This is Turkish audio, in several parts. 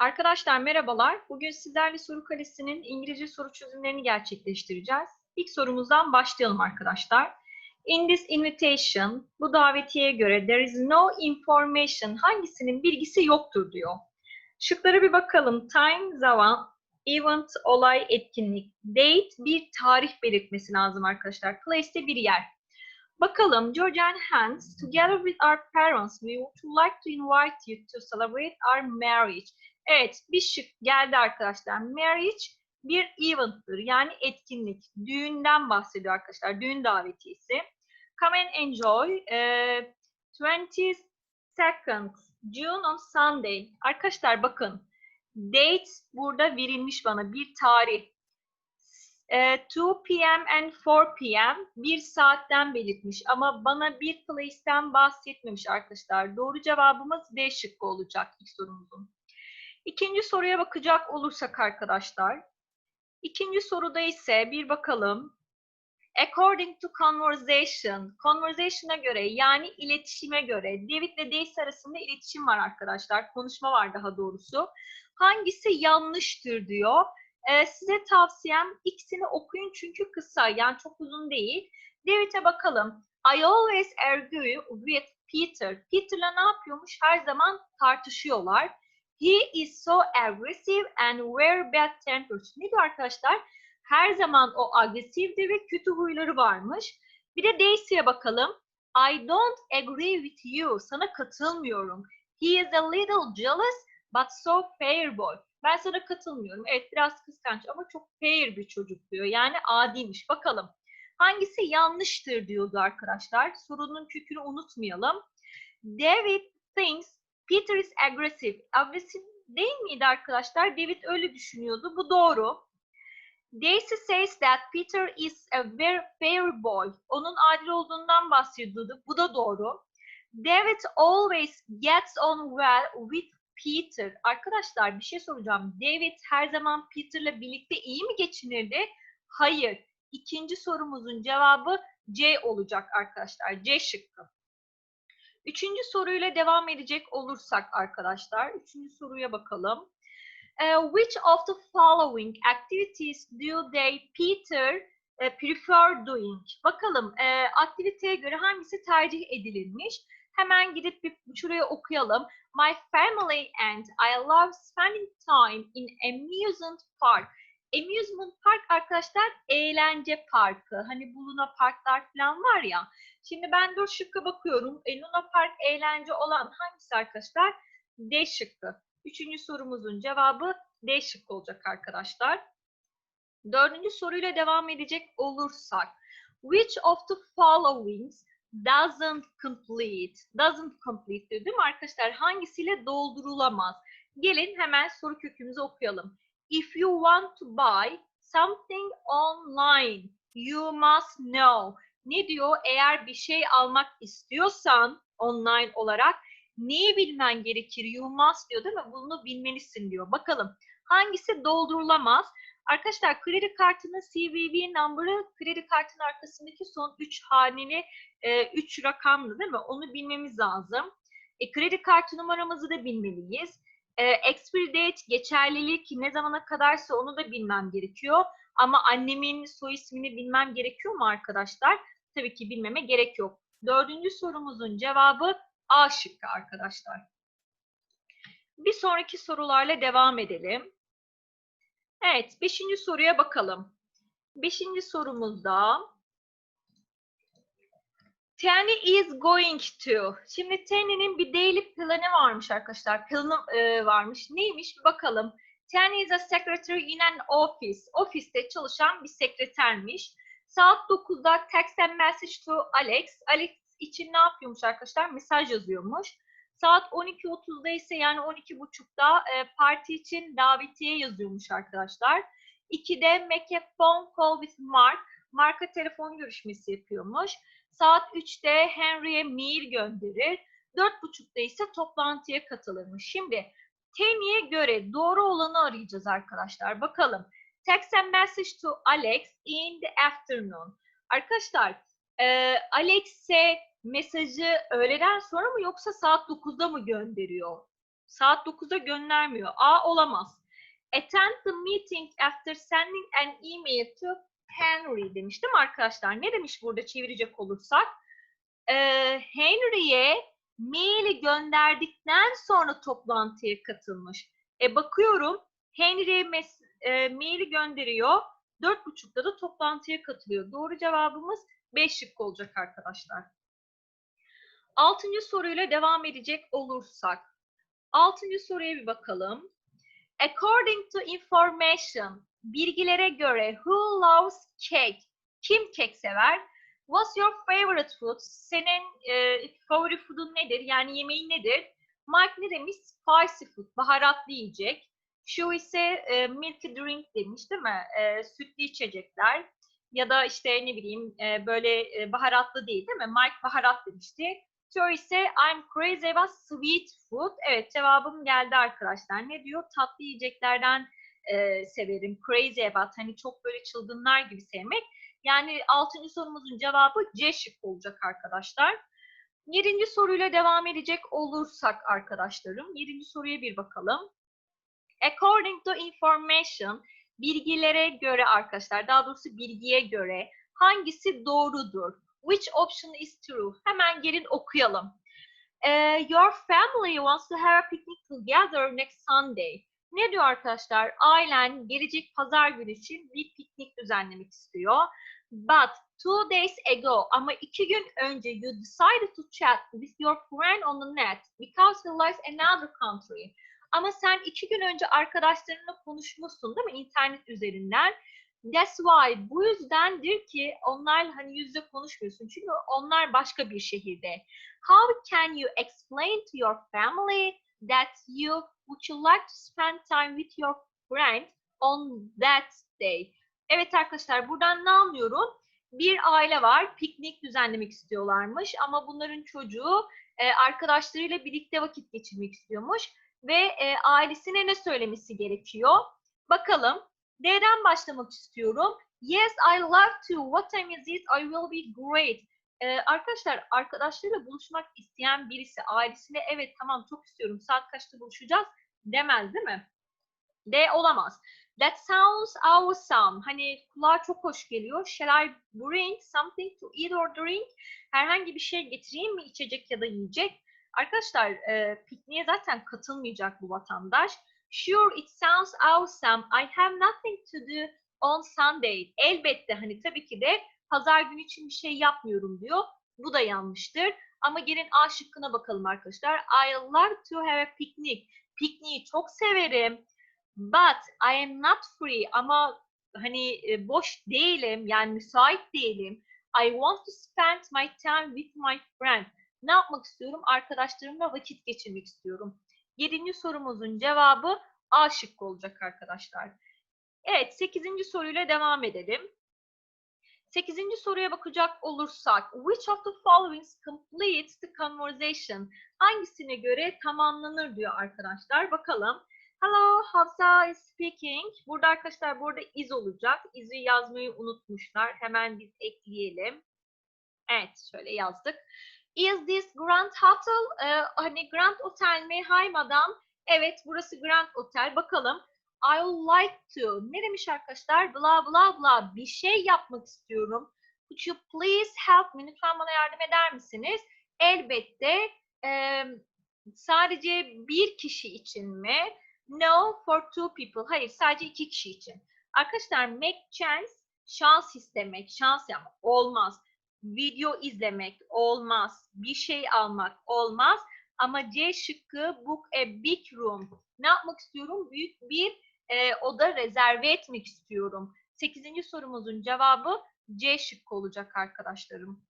Arkadaşlar merhabalar. Bugün sizlerle soru kalesinin İngilizce soru çözümlerini gerçekleştireceğiz. İlk sorumuzdan başlayalım arkadaşlar. In this invitation, bu davetiyeye göre there is no information, hangisinin bilgisi yoktur diyor. Şıklara bir bakalım. Time, zaman, event, olay, etkinlik, date, bir tarih belirtmesi lazım arkadaşlar. Place de bir yer. Bakalım, George and Hans, together with our parents, we would like to invite you to celebrate our marriage. Evet, bir şık geldi arkadaşlar. Marriage bir event'tır. Yani etkinlik. Düğünden bahsediyor arkadaşlar. Düğün davetiyesi. Come and enjoy. Ee, 22nd June on Sunday. Arkadaşlar bakın. Date burada verilmiş bana. Bir tarih. Ee, 2 p.m. and 4 p.m. bir saatten belirtmiş ama bana bir place'ten bahsetmemiş arkadaşlar. Doğru cevabımız D şıkkı olacak ilk sorumuzun. İkinci soruya bakacak olursak arkadaşlar. İkinci soruda ise bir bakalım. According to conversation, conversation'a göre yani iletişime göre David ve Daisy arasında iletişim var arkadaşlar. Konuşma var daha doğrusu. Hangisi yanlıştır diyor. Ee, size tavsiyem ikisini okuyun çünkü kısa yani çok uzun değil. David'e bakalım. I always argue with Peter. Peter'la ne yapıyormuş? Her zaman tartışıyorlar. He is so aggressive and very bad tempered. Ne diyor arkadaşlar? Her zaman o agresifti ve kötü huyları varmış. Bir de Daisy'ye bakalım. I don't agree with you. Sana katılmıyorum. He is a little jealous but so fair boy. Ben sana katılmıyorum. Evet biraz kıskanç ama çok fair bir çocuk diyor. Yani adiymiş. Bakalım. Hangisi yanlıştır diyordu arkadaşlar. Sorunun kökünü unutmayalım. David thinks Peter is aggressive. Agresif değil miydi arkadaşlar? David öyle düşünüyordu. Bu doğru. Daisy says that Peter is a very fair boy. Onun adil olduğundan bahsediyordu. Bu da doğru. David always gets on well with Peter. Arkadaşlar bir şey soracağım. David her zaman Peter'la birlikte iyi mi geçinirdi? Hayır. İkinci sorumuzun cevabı C olacak arkadaşlar. C şıkkı. Üçüncü soruyla devam edecek olursak arkadaşlar. Üçüncü soruya bakalım. Uh, which of the following activities do they Peter uh, prefer doing? Bakalım uh, aktiviteye göre hangisi tercih edilirmiş? Hemen gidip bir şuraya okuyalım. My family and I love spending time in amusement park. Amusement park arkadaşlar eğlence parkı. Hani buluna parklar falan var ya. Şimdi ben dört şıkka bakıyorum. E, Luna Park eğlence olan hangisi arkadaşlar? D şıkkı. Üçüncü sorumuzun cevabı D şıkkı olacak arkadaşlar. Dördüncü soruyla devam edecek olursak. Which of the following doesn't complete? Doesn't complete diyor değil mi arkadaşlar? Hangisiyle doldurulamaz? Gelin hemen soru kökümüzü okuyalım. If you want to buy something online, you must know. Ne diyor? Eğer bir şey almak istiyorsan online olarak neyi bilmen gerekir? You must diyor değil mi? Bunu bilmelisin diyor. Bakalım hangisi doldurulamaz? Arkadaşlar kredi kartının CVV number'ı kredi kartının arkasındaki son 3 haneli 3 e, rakamlı değil mi? Onu bilmemiz lazım. E, kredi kartı numaramızı da bilmeliyiz. E, expiry date, geçerlilik ne zamana kadarsa onu da bilmem gerekiyor. Ama annemin soy ismini bilmem gerekiyor mu arkadaşlar? Tabii ki bilmeme gerek yok. Dördüncü sorumuzun cevabı A şıkkı arkadaşlar. Bir sonraki sorularla devam edelim. Evet, beşinci soruya bakalım. Beşinci sorumuzda Tenny is going to. Şimdi Tenny'nin bir daily planı varmış arkadaşlar. Planı e, varmış. Neymiş? Bir bakalım. Tenny is a secretary in an office. Ofiste çalışan bir sekretermiş. Saat 9'da text and message to Alex. Alex için ne yapıyormuş arkadaşlar? Mesaj yazıyormuş. Saat 12.30'da ise yani 12.30'da e, parti için davetiye yazıyormuş arkadaşlar. 2'de make a phone call with Mark. Mark'a telefon görüşmesi yapıyormuş. Saat 3'te Henry'e mail gönderir. 4.30'da ise toplantıya katılırmış. Şimdi Tenny'e göre doğru olanı arayacağız arkadaşlar. Bakalım. Text and message to Alex in the afternoon. Arkadaşlar e, Alex'e mesajı öğleden sonra mı yoksa saat 9'da mı gönderiyor? Saat 9'da göndermiyor. A olamaz. Attend the meeting after sending an email to Henry demiş değil mi arkadaşlar? Ne demiş burada çevirecek olursak? Ee, Henry'e maili gönderdikten sonra toplantıya katılmış. E bakıyorum Henry'e mes- e, maili gönderiyor. Dört buçukta da toplantıya katılıyor. Doğru cevabımız 5 şık olacak arkadaşlar. Altıncı soruyla devam edecek olursak. Altıncı soruya bir bakalım. According to information, bilgilere göre who loves cake? Kim kek sever? What's your favorite food? Senin e, favori food'un nedir? Yani yemeğin nedir? Mike ne demiş? Spicy food, baharatlı yiyecek. Şu ise e, milky drink demiş değil mi? E, sütlü içecekler. Ya da işte ne bileyim e, böyle e, baharatlı değil değil mi? Mike baharat demişti. Joe ise I'm crazy about sweet food. Evet cevabım geldi arkadaşlar. Ne diyor? Tatlı yiyeceklerden e, severim. Crazy about hani çok böyle çılgınlar gibi sevmek. Yani altıncı sorumuzun cevabı C şık olacak arkadaşlar. Yedinci soruyla devam edecek olursak arkadaşlarım. Yedinci soruya bir bakalım. According to information, bilgilere göre arkadaşlar, daha doğrusu bilgiye göre hangisi doğrudur? Which option is true? Hemen gelin okuyalım. Eh, your family wants to have a picnic together next Sunday. Ne diyor arkadaşlar? Ailen gelecek pazar günü için bir piknik düzenlemek istiyor. But two days ago ama iki gün önce you decided to chat with your friend on the net because he lives another country. Ama sen iki gün önce arkadaşlarınla konuşmuşsun değil mi internet üzerinden? That's why. Bu yüzdendir ki onlar hani yüzde konuşmuyorsun. Çünkü onlar başka bir şehirde. How can you explain to your family that you would you like to spend time with your friend on that day? Evet arkadaşlar buradan ne anlıyorum? Bir aile var, piknik düzenlemek istiyorlarmış ama bunların çocuğu e, arkadaşlarıyla birlikte vakit geçirmek istiyormuş ve e, ailesine ne söylemesi gerekiyor? Bakalım. D'den başlamak istiyorum. Yes, I love to. What time is it? I will be great. Ee, arkadaşlar arkadaşlarıyla buluşmak isteyen birisi ailesine evet tamam çok istiyorum saat kaçta buluşacağız demez değil mi? D olamaz. That sounds awesome. Hani kulağa çok hoş geliyor. Shall I bring something to eat or drink? Herhangi bir şey getireyim mi içecek ya da yiyecek? Arkadaşlar e, pikniğe zaten katılmayacak bu vatandaş. Sure, it sounds awesome. I have nothing to do on Sunday. Elbette hani tabii ki de pazar günü için bir şey yapmıyorum diyor. Bu da yanlıştır. Ama gelin A şıkkına bakalım arkadaşlar. I love to have a picnic. Pikniği çok severim. But I am not free. Ama hani e, boş değilim. Yani müsait değilim. I want to spend my time with my friend. Ne yapmak istiyorum? Arkadaşlarımla vakit geçirmek istiyorum. Yedinci sorumuzun cevabı A şıkkı olacak arkadaşlar. Evet, sekizinci soruyla devam edelim. Sekizinci soruya bakacak olursak, which of the following completes the conversation? Hangisine göre tamamlanır diyor arkadaşlar. Bakalım. Hello, Hafsa is speaking. Burada arkadaşlar burada is olacak. Is'i yazmayı unutmuşlar. Hemen biz ekleyelim. Evet, şöyle yazdık. Is this Grand Hotel? Ee, hani Grand Hotel mi? Hi madam. Evet, burası Grand Hotel. Bakalım. I would like to. Ne demiş arkadaşlar? Bla bla bla. Bir şey yapmak istiyorum. Could you please help me? Lütfen bana yardım eder misiniz? Elbette. Ee, sadece bir kişi için mi? No, for two people. Hayır, sadece iki kişi için. Arkadaşlar, make chance, şans istemek, şans yapmak olmaz. Video izlemek olmaz. Bir şey almak olmaz. Ama C şıkkı book a big room. Ne yapmak istiyorum? Büyük bir e, oda rezerve etmek istiyorum. Sekizinci sorumuzun cevabı C şıkkı olacak arkadaşlarım.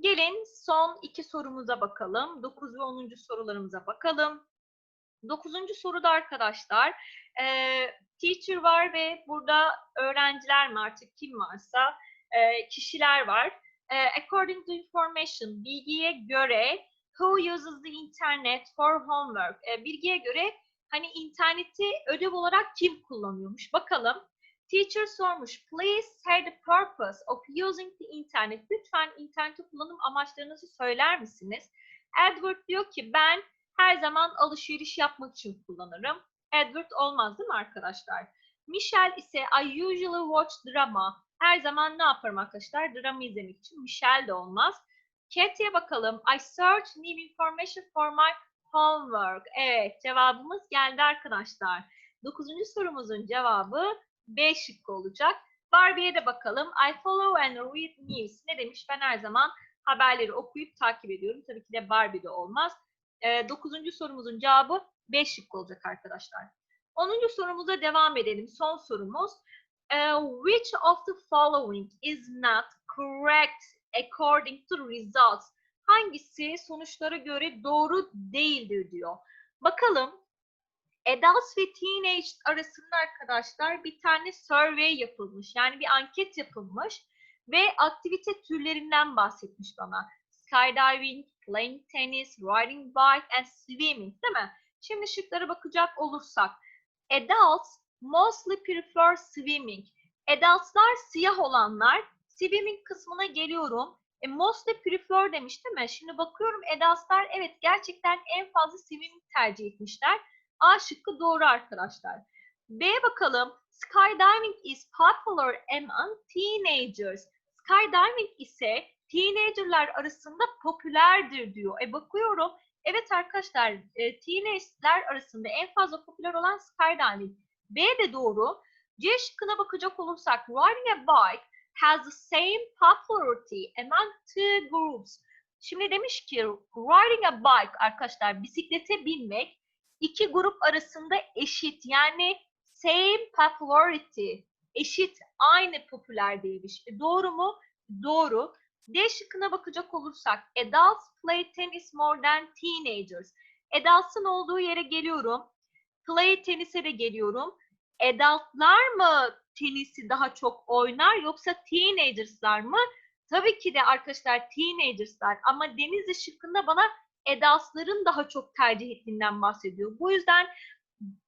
Gelin son iki sorumuza bakalım. 9 ve 10. sorularımıza bakalım. Dokuzuncu soruda arkadaşlar e, teacher var ve burada öğrenciler mi artık kim varsa e, kişiler var. E, according to information bilgiye göre who uses the internet for homework? E, bilgiye göre hani interneti ödev olarak kim kullanıyormuş? Bakalım. Teacher sormuş. Please say the purpose of using the internet. Lütfen interneti kullanım amaçlarınızı söyler misiniz? Edward diyor ki ben Her zaman alışveriş yapmak için kullanırım. Edward olmaz değil mi arkadaşlar? Michelle ise I usually watch drama. Her zaman ne yaparım arkadaşlar? Drama izlemek için. Michelle de olmaz. Katie'ye bakalım. I search new information for my homework. Evet cevabımız geldi arkadaşlar. Dokuzuncu sorumuzun cevabı B şıkkı olacak. Barbie'ye de bakalım. I follow and read news. Ne demiş? Ben her zaman haberleri okuyup takip ediyorum. Tabii ki de Barbie'de olmaz. Ee, dokuzuncu sorumuzun cevabı B şıkkı olacak arkadaşlar. Onuncu sorumuza devam edelim. Son sorumuz. Ee, which of the following is not correct according to results? Hangisi sonuçlara göre doğru değildir diyor. Bakalım adults ve teenage arasında arkadaşlar bir tane survey yapılmış. Yani bir anket yapılmış ve aktivite türlerinden bahsetmiş bana. Skydiving, playing tennis, riding bike and swimming değil mi? Şimdi şıklara bakacak olursak. Adults mostly prefer swimming. Adultslar siyah olanlar. Swimming kısmına geliyorum. E, mostly prefer demiş değil mi? Şimdi bakıyorum adultslar evet gerçekten en fazla swimming tercih etmişler. A şıkkı doğru arkadaşlar. B'ye bakalım. Skydiving is popular among teenagers. Skydiving ise teenagerlar arasında popülerdir diyor. E bakıyorum. Evet arkadaşlar, e, teenagerler arasında en fazla popüler olan skydiving. B de doğru. C şıkkına bakacak olursak, riding a bike has the same popularity among two groups. Şimdi demiş ki riding a bike arkadaşlar bisiklete binmek iki grup arasında eşit yani same popularity eşit aynı popüler değilmiş. E, doğru mu? Doğru. D şıkkına bakacak olursak adults play tennis more than teenagers. Adults'ın olduğu yere geliyorum. Play tenise de geliyorum. Adultlar mı tenisi daha çok oynar yoksa teenagers'lar mı? Tabii ki de arkadaşlar teenagers'lar ama Denizli şıkkında bana adults'ların daha çok tercih ettiğinden bahsediyor. Bu yüzden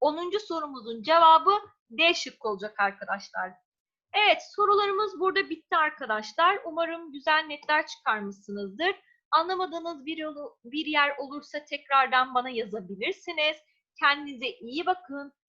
10. sorumuzun cevabı D şıkkı olacak arkadaşlar. Evet sorularımız burada bitti arkadaşlar. Umarım güzel netler çıkarmışsınızdır. Anlamadığınız bir, yolu, bir yer olursa tekrardan bana yazabilirsiniz. Kendinize iyi bakın.